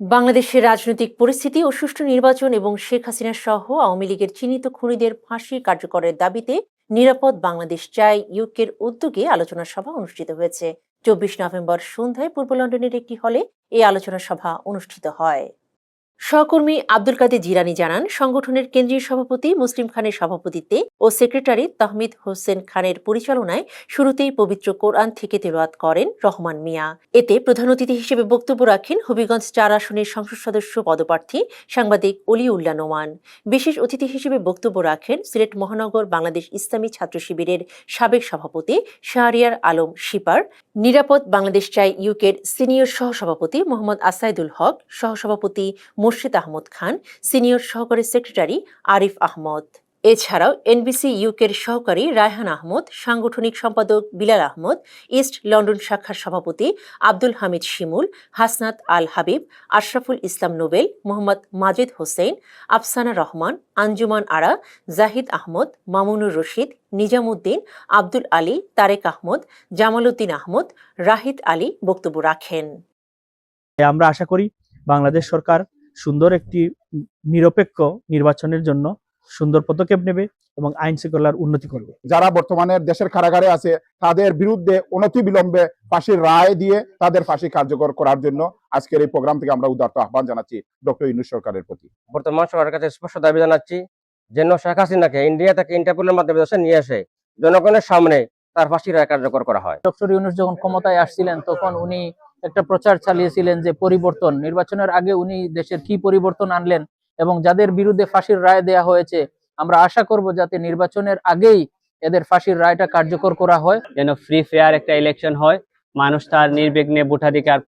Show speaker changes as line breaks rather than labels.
বাংলাদেশের রাজনৈতিক পরিস্থিতি ও সুষ্ঠু নির্বাচন এবং শেখ হাসিনা সহ আওয়ামী লীগের চিহ্নিত খুনিদের ফাঁসি কার্যকরের দাবিতে নিরাপদ বাংলাদেশ চাই ইউকের উদ্যোগে আলোচনা সভা অনুষ্ঠিত হয়েছে। চব্বিশ নভেম্বর সন্ধ্যায় পূর্ব লন্ডনের একটি হলে এই আলোচনা সভা অনুষ্ঠিত হয়। সহকর্মী আব্দুল কাদের জিরানি জানান, সংগঠনের কেন্দ্রীয় সভাপতি মুসলিম খানের সভাপতিত্বে ও সেক্রেটারি তাহমিদ হোসেন খানের পরিচালনায় শুরুতেই পবিত্র কোরআন থেকে তেলাওয়াত করেন রহমান মিয়া। এতে প্রধান অতিথি হিসেবে বক্তব্য রাখেন হবিগঞ্জ চার আসনের সংসদ সদস্য পদপ্রার্থী সাংবাদিক অলিউল্লাহ নোমান। বিশেষ অতিথি হিসেবে বক্তব্য রাখেন সিলেট মহানগর বাংলাদেশ ইসলামী ছাত্র শিবিরের সাবেক সভাপতি শাহরিয়ার আলম শিপার, নিরাপদ বাংলাদেশ চাই ইউকের সিনিয়র সহসভাপতি মোহাম্মদ আসাইদুল হক, সহসভাপতি মুর্শিদ আহমদ খান, সিনিয়র সহকারী সেক্রেটারি আরিফ আহমদ। এছাড়াও এনবিসি ইউকের সহকারী রায়হান আহমদ, সাংগঠনিক সম্পাদক বিলাল আহমদ, ইস্ট লন্ডন শাখার সভাপতি আব্দুল হামিদ শিমুল, হাসনাত আল হাবিব, আশরাফুল ইসলাম নোবেল, মোহাম্মদ মাজেদ হোসেন, আফসানা রহমান, আঞ্জুমান আরা, জাহিদ আহমদ, মামুনুর রশিদ, নিজামুদ্দিন, আব্দুল আলী, তারেক আহমদ, জামালউদ্দিন আহমদ রাহিদ আলী বক্তব্য রাখেন।
আমরা আশা করি বাংলাদেশ সরকার সুন্দর একটি নিরপেক্ষ নির্বাচনের জন্য সুন্দর পদক্ষেপ নেবে এবং আইন শৃঙ্খলার উন্নতি করবে।
যারা বর্তমানে দেশের কারাগারে আছে তাদের বিরুদ্ধে অনতি বিলম্বে ফাঁসির রায় দিয়ে তাদের ফাঁসি কার্যকর করার জন্য আজকের এই প্রোগ্রাম থেকে আমরা উদার্ত আহ্বান জানাচ্ছি ডক্টর ইউনুস সরকারের প্রতি।
বর্তমান সরকারের কাছে স্পষ্ট দাবি জানাচ্ছি যেন শেখ হাসিনাকে ইন্ডিয়া থেকে ইন্টারপোলের মাধ্যমে দেশে নিয়ে এসে জনগণের সামনে তার ফাঁসির রায় কার্যকর করা হয়।
ডক্টর ইউনুস যখন ক্ষমতায় আসছিলেন তখন উনি একটা প্রচার চালিয়েছিলেন যে পরিবর্তন। নির্বাচনের আগে উনি দেশের কি পরিবর্তন আনলেন এবং যাদের বিরুদ্ধে ফাঁসির রায় দেয়া হয়েছে, আমরা আশা করব যাতে নির্বাচনের আগেই এদের ফাঁসির রায়টা কার্যকর করা হয়।
যেন ফ্রি ফেয়ার একটা ইলেকশন হয়। মানুষ তার নির্বিঘ্নে ভোটাধিকার